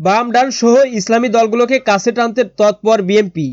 বাম ডান সহ ইসলামী দলগুলোকে কাছে টানতে তৎপর বিএনপি।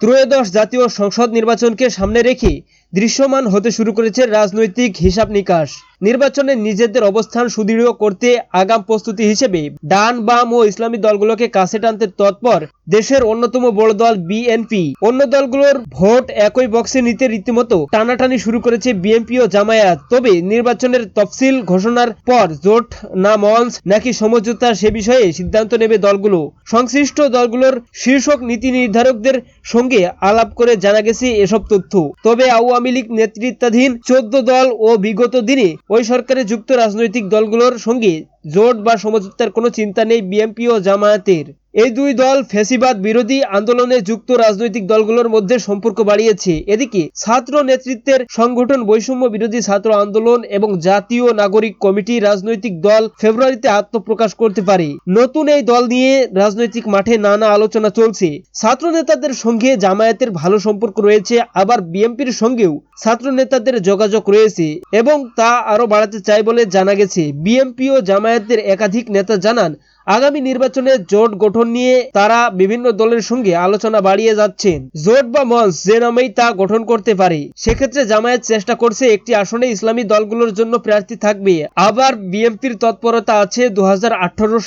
ত্রয়োদশ জাতীয় সংসদ নির্বাচনকে সামনে রেখে দৃশ্যমান হতে শুরু করেছে রাজনৈতিক হিসাব নিকাশ। নির্বাচনে নিজেদের অবস্থান সুদৃঢ় করতে আগাম প্রস্তুতি হিসেবে ডান, বাম ও ইসলামী দলগুলোকে কাছে টানতে তৎপর দেশের অন্যতম বড় দল বিএনপি। অন্য দলগুলোর ভোট একই বক্সে নিতে রীতিমতো টানাটানি শুরু করেছে বিএনপি ও জামায়াত। তবে নির্বাচনের তফসিল ঘোষণার পর জোট, না মঞ্চ, নাকি সমঝোতা সে বিষয়ে সিদ্ধান্ত নেবে দলগুলো। সংশ্লিষ্ট দলগুলোর শীর্ষক নীতি নির্ধারকদের সঙ্গে আলাপ করে জানা গেছে এসব তথ্য। তবে আওয়ামী লীগ নেতৃত্বাধীন চোদ্দ দল ও বিগত দিনে ওই সরকারে যুক্ত রাজনৈতিক দলগুলোর সঙ্গে। জোট বা সমঝোতার কোনো চিন্তা নেই বিএনপি ও জামায়াতের। এই দুই দল ফ্যাসিবাদ বিরোধী আন্দোলনে যুক্ত রাজনৈতিক দলগুলোর মধ্যে সম্পর্ক বাড়িয়েছে। এদিকে ছাত্র নেতৃত্বের সংগঠন বৈষম্য বিরোধী ছাত্র আন্দোলন এবং জাতীয় নাগরিক কমিটি রাজনৈতিক দল ফেব্রুয়ারিতে আত্মপ্রকাশ করতে পারে। নতুন এই দল নিয়ে রাজনৈতিক মাঠে নানা আলোচনা চলছে। ছাত্র নেতাদের সঙ্গে জামায়াতের ভালো সম্পর্ক রয়েছে, আবার বিএনপির সঙ্গেও ছাত্র নেতাদের যোগাযোগ রয়েছে এবং তা আরও বাড়াতে চায় বলে জানা গেছে। বিএনপি ও জামায়াতের একাধিক নেতা জানান আগামী নির্বাচনে জোট গঠন নিয়ে তারা বিভিন্ন দলের সঙ্গে আলোচনা বাড়িয়ে যাচ্ছেন। জোট বা মঞ্চ যে নামেই তা গঠন করতে পারে, সেক্ষেত্রে জামায়াত চেষ্টা করছে একটি আসনে ইসলামী দলগুলোর জন্য প্রার্থী থাকবে। আবার বিএনপির তৎপরতা আছে দু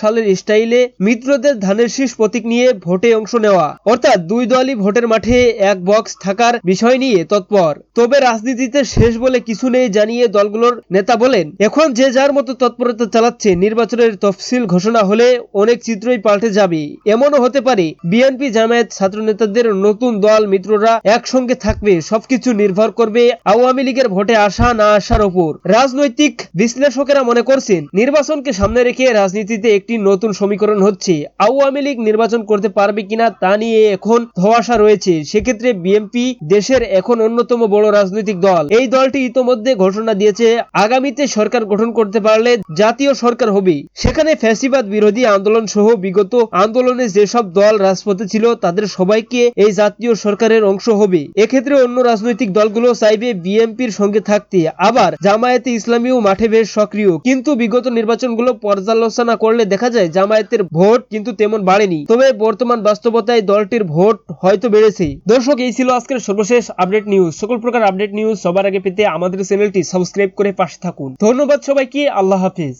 সালের স্টাইলে মিত্রদের ধানের শীষ প্রতীক নিয়ে ভোটে অংশ নেওয়া। অর্থাৎ দুই দলই ভোটের মাঠে এক বক্স থাকার বিষয় নিয়ে তৎপর। তবে রাজনীতিতে শেষ বলে কিছু নেই জানিয়ে দলগুলোর নেতা বলেন, এখন যে যার মতো তৎপরতা চালাচ্ছে নির্বাচনের তফসিল ঘোষণা হলে অনেক চিত্রই পাল্টে যাবে। এমনও হতে পারে, বিএনপি জামায়াত ছাত্র নেতাদের নতুন দল মিত্ররা একসঙ্গে থাকবে, সবকিছু নির্ভর করবে আওয়ামী লীগের ভোটে আসা না আসার ওপর। রাজনৈতিক বিশ্লেষকেরা মনে করছেন, নির্বাচনকে সামনে রেখে রাজনীতিতে একটি নতুন সমীকরণ হচ্ছে। আওয়ামী লীগ নির্বাচন করতে পারবে কিনা তা নিয়ে এখন ধোয়াশা রয়েছে। সেক্ষেত্রে বিএনপি দেশের এখন অন্যতম বড় রাজনৈতিক দল। এই দলটি ইতোমধ্যে ঘোষণা দিয়েছে, আগামীতে সরকার গঠন করতে পারলে জাতীয় সরকার হবে। সেখানে ফ্যাসিবাদ বিরোধী আন্দোলন সহ বিগত আন্দোলনে যেসব দল রাজপথে ছিল, তাদের সবাইকে এই জাতীয় সরকারের অংশ হবে। এক্ষেত্রে অন্য রাজনৈতিক দলগুলো চাইবে বিএনপির সঙ্গে থাকতে। আবার জামায়াতে ইসলামীও মাঠে বেশ সক্রিয়। কিন্তু বিগত নির্বাচনগুলো পর্যালোচনা করলে দেখা যায় জামায়াতের ভোট কিন্তু তেমন বাড়েনি। তবে বর্তমান বাস্তবতায় দলটির ভোট হয়তো বেড়েছে। দর্শক, এই ছিল আজকের সর্বশেষ আপডেট নিউজ। সকল প্রকার আপডেট নিউজ সবার আগে পেতে আমাদের চ্যানেলটি সাবস্ক্রাইব করে পাশে থাকুন। ধন্যবাদ সবাইকে। আল্লাহ হাফিজ।